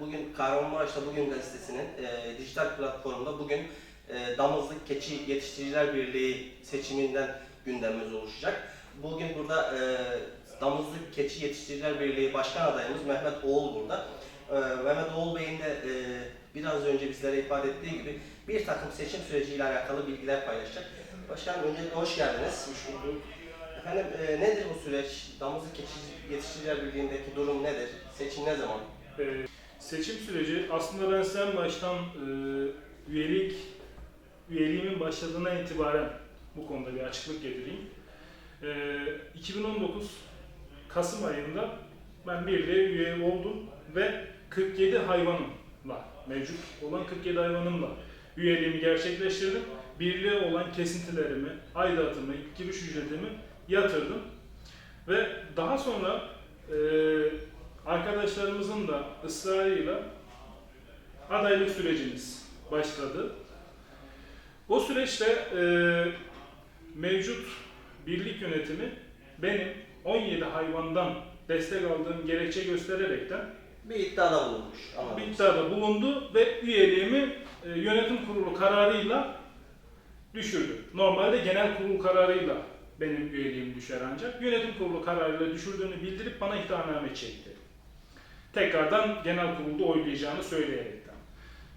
Bugün Kahramanmaraş'ta Bugün Gazetesi'nin e, dijital platformunda bugün e, Damızlık Keçi Yetiştiriciler Birliği seçiminden gündemimiz oluşacak. Bugün burada e, Damızlık Keçi Yetiştiriciler Birliği Başkan adayımız Mehmet Oğul burada. E, Mehmet Oğul Bey'in de e, biraz önce bizlere ifade ettiği gibi bir takım seçim süreciyle alakalı bilgiler paylaşacak. Başkanım öncelikle hoş geldiniz. Efendim e, nedir bu süreç? Damızlık Keçi Yetiştiriciler Birliği'ndeki durum nedir? Seçim ne zaman? Ee, seçim süreci aslında ben sen baştan e, üyelik üyeliğimin başladığına itibaren bu konuda bir açıklık getireyim. Ee, 2019 Kasım ayında ben birliğe üye oldum ve 47 hayvanımla mevcut olan 47 hayvanımla üyeliğimi gerçekleştirdim. Birliğe olan kesintilerimi, aidatımı, giriş ücretimi yatırdım. Ve daha sonra e, arkadaşlarımızın da ısrarıyla adaylık sürecimiz başladı. O süreçte e, mevcut birlik yönetimi benim 17 hayvandan destek aldığım gerekçe göstererekten Bir iddiada bulunmuş. Anladım. bir iddiada bulundu ve üyeliğimi e, yönetim kurulu kararıyla düşürdü. Normalde genel kurul kararıyla benim üyeliğim düşer ancak yönetim kurulu kararıyla düşürdüğünü bildirip bana ihtarname çekti. Tekrardan genel kurulda oylayacağını söyleyerekten.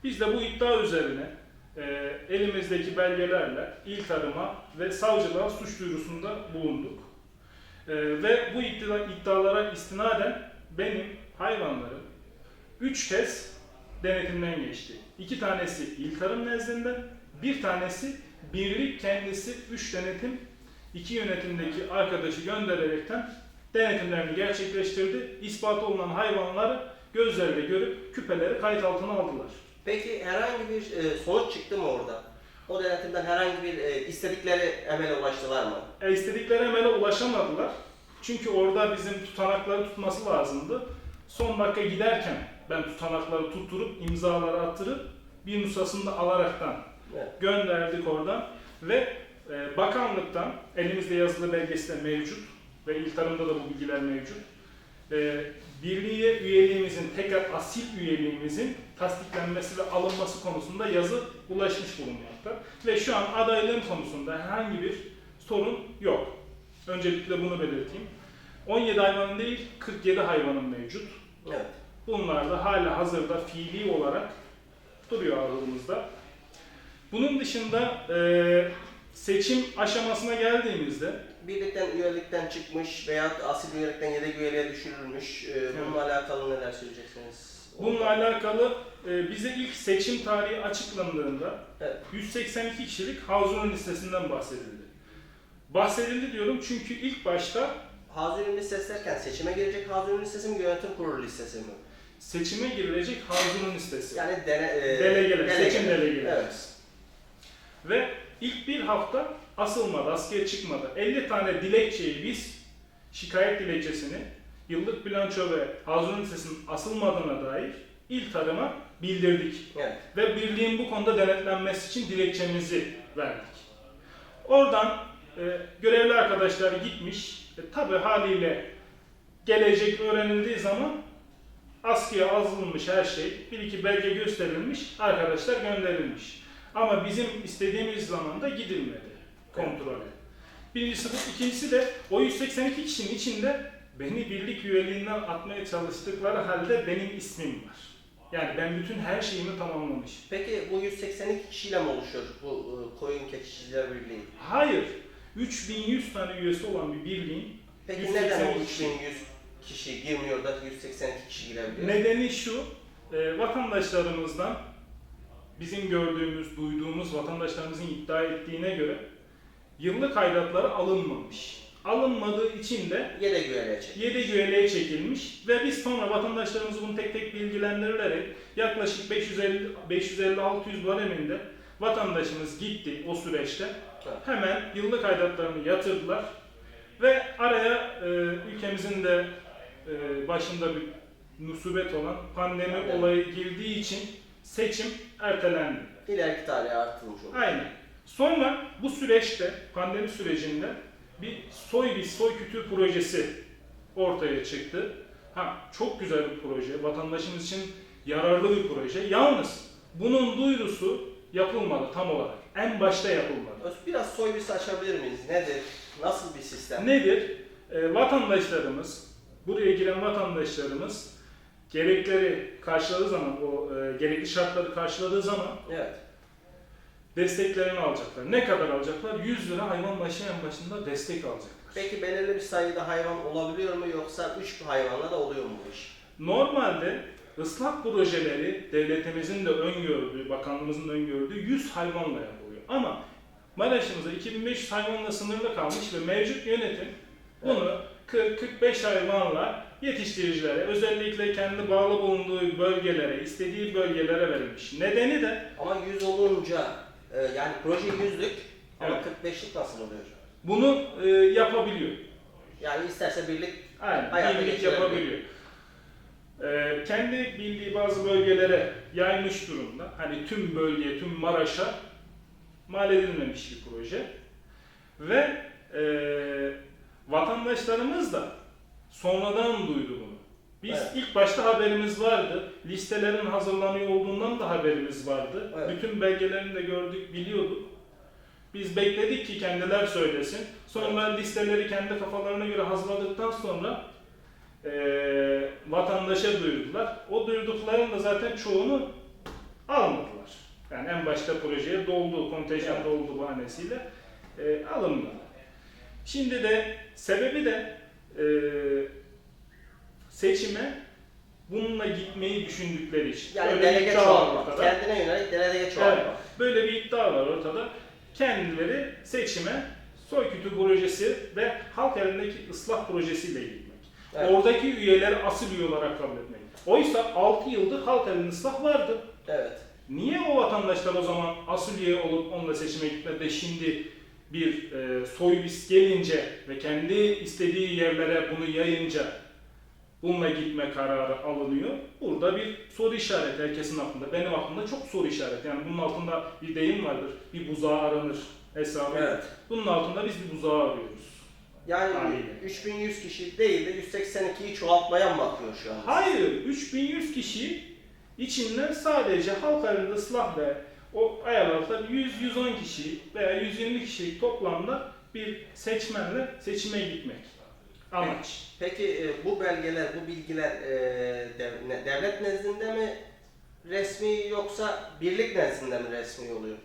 Biz de bu iddia üzerine e, elimizdeki belgelerle il tarıma ve savcılığa suç duyurusunda bulunduk. E, ve bu iddia, iddialara istinaden benim hayvanlarım 3 kez denetimden geçti. İki tanesi il tarım nezdinde, bir tanesi birlik kendisi 3 denetim, iki yönetimdeki arkadaşı göndererekten denetimlerini gerçekleştirdi. İspatı olunan hayvanları gözleriyle görüp küpeleri kayıt altına aldılar. Peki herhangi bir e, sonuç çıktı mı orada? O denetimden herhangi bir e, istedikleri emele ulaştılar mı? E, istedikleri emele ulaşamadılar. Çünkü orada bizim tutanakları tutması lazımdı. Son dakika giderken ben tutanakları tutturup imzaları attırıp bir nüshasını da alaraktan Evet. gönderdik oradan ve e, bakanlıktan elimizde yazılı belgesi de mevcut ve il tarımda da bu bilgiler mevcut. E, birliğe üyeliğimizin tekrar asil üyeliğimizin tasdiklenmesi ve alınması konusunda yazı ulaşmış bulunmakta. Ve şu an adaylığım konusunda herhangi bir sorun yok. Öncelikle bunu belirteyim. 17 hayvanın değil 47 hayvanın mevcut. Evet. Bunlar da hala hazırda fiili olarak duruyor ağzımızda. Bunun dışında e, seçim aşamasına geldiğimizde Birlikten üyelikten çıkmış veya asil üyelikten yedek üyeliğe düşürülmüş. E, bununla alakalı neler söyleyeceksiniz? bununla alakalı e, bize ilk seçim tarihi açıklandığında Evet. 182 kişilik Havzun'un listesinden bahsedildi. Bahsedildi diyorum çünkü ilk başta Hazirun listesi derken seçime girecek Hazirun listesi mi yönetim kurulu listesi mi? seçime girilecek Havzun'un listesi. Yani dene, e, Delegeler, delege. seçim delegeleri. Evet. Ve ilk bir hafta asılmadı, askıya çıkmadı. 50 tane dilekçeyi biz şikayet dilekçesini yıllık bilanço ve Hazun Lisesi'nin asılmadığına dair il tarıma bildirdik. Evet. Ve birliğin bu konuda denetlenmesi için dilekçemizi verdik. Oradan e, görevli arkadaşlar gitmiş. E, Tabi haliyle gelecek öğrenildiği zaman askıya azılmış her şey, bir iki belge gösterilmiş, arkadaşlar gönderilmiş. Ama bizim istediğimiz zaman da gidilmedi kontrole. Birincisi bu, ikincisi de o 182 kişinin içinde beni birlik üyeliğinden atmaya çalıştıkları halde benim ismim var. Yani ben bütün her şeyimi tamamlamışım. Peki bu 182 kişiyle mi oluşuyor bu e, koyun keçiciler birliği? Hayır, 3100 tane üyesi olan bir birliğin Peki 182 neden o kişi. 3100 kişi girmiyor da 182 kişi girebiliyor? Nedeni şu, e, vatandaşlarımızdan bizim gördüğümüz, duyduğumuz vatandaşlarımızın iddia ettiğine göre yıllık aidatları alınmamış. Alınmadığı için de Yedek üyeliğe çek. yedek üyeliğe çekilmiş ve biz sonra vatandaşlarımızı bunu tek tek bilgilendirilerek yaklaşık 550 550-600 bareminde vatandaşımız gitti o süreçte. Evet. Hemen yıllık aidatlarını yatırdılar ve araya e, ülkemizin de e, başında bir musibet olan pandemi Evet. olayı girdiği için seçim ertelendi. İleriki tarihe artırılmış olur. Aynen. Sonra bu süreçte, pandemi sürecinde bir soy bir soy kültür projesi ortaya çıktı. Ha çok güzel bir proje. Vatandaşımız için yararlı bir proje. Yalnız bunun duyurusu yapılmadı tam olarak. En başta yapılmadı. Biraz soy bir açabilir miyiz? Nedir? Nasıl bir sistem? Nedir? E, vatandaşlarımız, buraya giren vatandaşlarımız gerekleri karşıladığı zaman, o e, gerekli şartları karşıladığı zaman Evet. desteklerini alacaklar. Ne kadar alacaklar? 100 lira hayvan başı en başında destek alacaklar. Peki belirli bir sayıda hayvan olabiliyor mu yoksa 3 hayvanla da oluyor mu bu iş? Normalde ıslah projeleri devletimizin de öngördüğü, bakanlığımızın öngördüğü 100 hayvanla yapılıyor. Ama Maraş'ımızda 2500 hayvanla sınırlı kalmış ve mevcut yönetim bunu 40-45 hayvanla yetiştiricilere, özellikle kendi bağlı bulunduğu bölgelere, istediği bölgelere verilmiş. Nedeni de Ama 100 olunca e, yani proje 100'lük ama Evet. 45'lik nasıl oluyor? bunu e, yapabiliyor. Yani isterse birlik Aynen, Hayata geçirebiliyor. yapabiliyor. Ee, kendi bildiği bazı bölgelere yaymış durumda. Hani tüm bölge, tüm Maraş'a mal edilmemiş bir proje. Ve e, vatandaşlarımız da sonradan duydu bunu. Biz Evet. ilk başta haberimiz vardı. Listelerin hazırlanıyor olduğundan da haberimiz vardı. Evet. Bütün belgelerini de gördük, biliyorduk. Biz bekledik ki kendiler söylesin. Sonra listeleri kendi kafalarına göre hazırladıktan sonra eee, vatandaşa duyurdular. O duyurdukların da zaten çoğunu almadılar. Yani en başta projeye doldu, kontenjan Evet. doldu bahanesiyle eee alınmadı. Şimdi de sebebi de eee, seçime bununla gitmeyi düşündükleri için. yani Böyle delege ortada. Kendine yönelik delege çoğalma. Evet, böyle bir iddia var ortada. Kendileri seçime Soykütü projesi ve halk elindeki ıslah projesiyle gitmek. Evet. Oradaki üyeleri asıl üye olarak kabul etmek. Oysa 6 yıldır halk elinde ıslah vardı. Evet. Niye o vatandaşlar o zaman asıl üye olup onunla seçime gitmedi de şimdi bir e, soybis gelince ve kendi istediği yerlere bunu yayınca bununla gitme kararı alınıyor. Burada bir soru işareti herkesin aklında. Benim aklımda çok soru işareti. Yani bunun altında bir deyim vardır. Bir buzağı aranır hesabı. Evet. Bunun altında biz bir buzağı arıyoruz. Yani Haliyle. 3100 kişi değil de 182'yi çoğaltmaya mı bakıyor şu an? Hayır, 3100 kişi içinden sadece halk arasında ıslah ve o ayarlarda 100-110 kişi veya 120 kişilik toplamda bir seçmenle seçime gitmek. Amaç. Peki e, bu belgeler, bu bilgiler e, dev- ne- devlet nezdinde mi resmi yoksa birlik nezdinde mi resmi oluyor?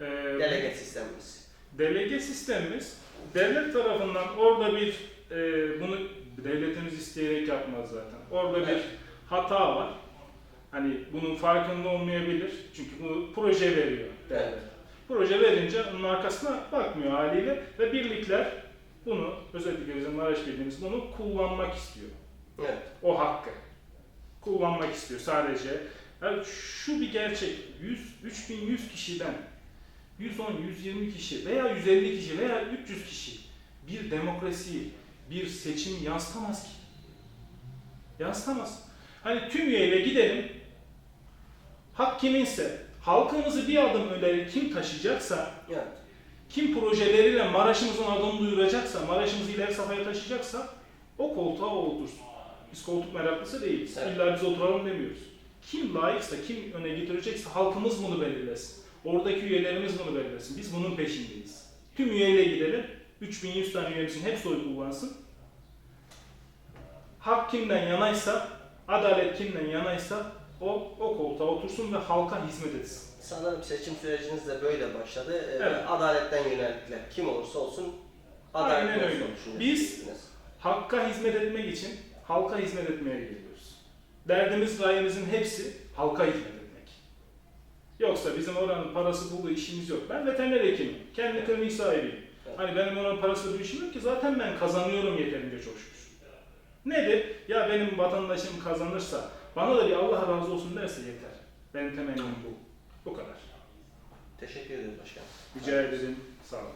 Ee, Delege sistemimiz. delege sistemimiz devlet tarafından orada bir e, bunu devletimiz isteyerek yapmaz zaten. Orada bir Evet. hata var. Hani bunun farkında olmayabilir. Çünkü bu proje veriyor. Evet. Proje verince onun arkasına bakmıyor haliyle ve birlikler bunu özellikle bizim Maraş Birliğimiz bunu kullanmak istiyor. Evet. O hakkı. Kullanmak istiyor sadece. Yani şu bir gerçek. 100, 3100 kişiden 110, 120 kişi veya 150 kişi veya 300 kişi bir demokrasi, bir seçim yansıtamaz ki. Yansıtamaz. Hani tüm üyeyle gidelim, hak kiminse, halkımızı bir adım öleri kim taşıyacaksa, Evet. kim projeleriyle Maraş'ımızın adını duyuracaksa, Maraş'ımızı ileri safhaya taşıyacaksa o koltuğa o otursun. Biz koltuk meraklısı değiliz. Evet. İlla biz oturalım demiyoruz. Kim layıksa, kim öne getirecekse halkımız bunu belirlesin. Oradaki üyelerimiz bunu belirlesin. Biz bunun peşindeyiz. Tüm üyeyle gidelim. 3100 tane üyemizin hepsi oy kullansın. Hak kimden yanaysa, adalet kimden yanaysa o, o koltuğa otursun ve halka hizmet etsin. Sanırım seçim süreciniz de böyle başladı. E, Evet. Adaletten yönelikler. Kim olursa olsun Aynen adaletli öyle. olsun. Biz- Hakka hizmet etmek için halka hizmet etmeye geliyoruz. Derdimiz, gayemizin hepsi halka hizmet etmek. Yoksa bizim oranın parası pulu işimiz yok. Ben veteriner hekimim. Kendi klinik sahibiyim. Evet. Hani benim oranın parası bu işim yok ki zaten ben kazanıyorum yeterince çok şükür. Nedir? Ya benim vatandaşım kazanırsa bana da bir Allah razı olsun derse yeter. Benim temennim bu. Bu kadar. Teşekkür ederim başkanım. Rica ederim. Sağ olun.